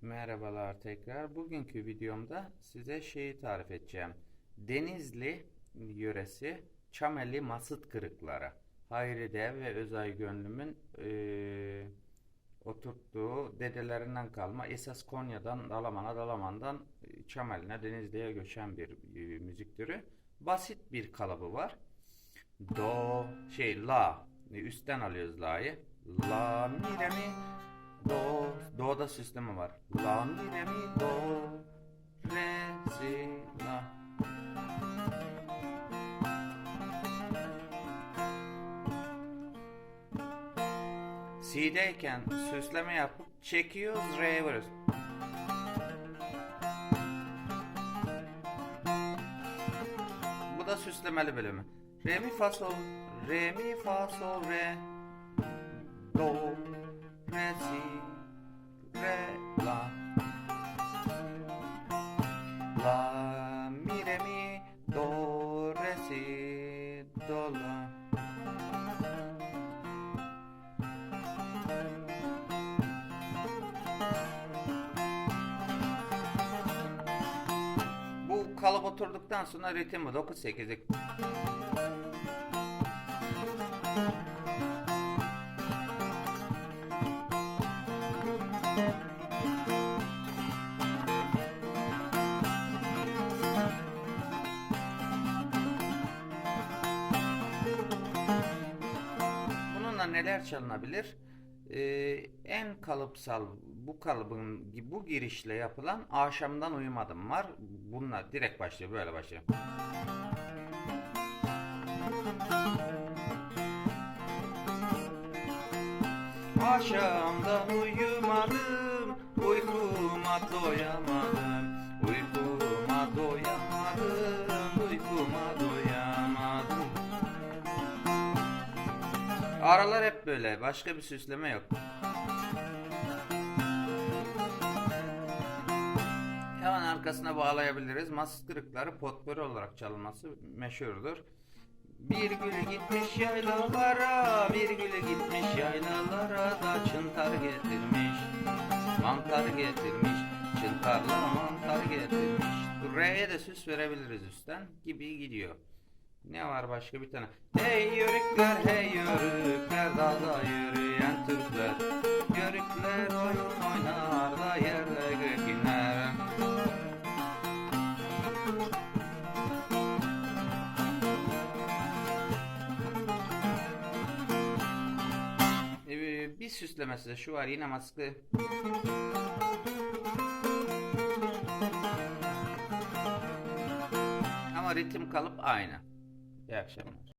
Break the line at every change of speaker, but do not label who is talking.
Merhabalar tekrar. Bugünkü videomda size şeyi tarif edeceğim. Denizli yöresi Çameli Masıt Kırıkları. Hayri Dev ve Özay Gönlüm'ün eee, oturttuğu dedelerinden kalma esas Konya'dan Dalaman'a Dalaman'dan e, Çamel'ine Denizli'ye göçen bir e, müzik türü. Basit bir kalıbı var. Do şey la e, üstten alıyoruz la'yı. La mi re mi do do'da sistemi var. La mi re mi do re si la. Si'deyken süsleme yapıp çekiyoruz re'ye vuruyoruz. Bu da süslemeli bölümü. Re mi fa sol, re mi fa sol re, do, re si, re la, la mi re mi do re si do la. Bu kalıp oturduktan sonra ritmi 9-8'lik. Neler çalınabilir? Ee, en kalıpsal bu kalıbın bu girişle yapılan Akşamdan Uyumadım var. Bununla direkt başlıyor böyle başlıyor. Akşamdan uyumadım, uykuma doyamadım, Aralar hep böyle, başka bir süsleme yok. Hemen arkasına bağlayabiliriz. Masız kırıkları potpori olarak çalınması meşhurdur. Bir gülü gitmiş yaylalara, bir gülü gitmiş yaylalara da çıntar getirmiş. Mantar getirmiş, çıntarla mantar getirmiş. R'ye de süs verebiliriz üstten gibi gidiyor. Ne var başka bir tane? Hey yörükler, hey Ee, bir süslemesi de şu var yine maskı. Ama ritim kalıp aynı. İyi akşamlar.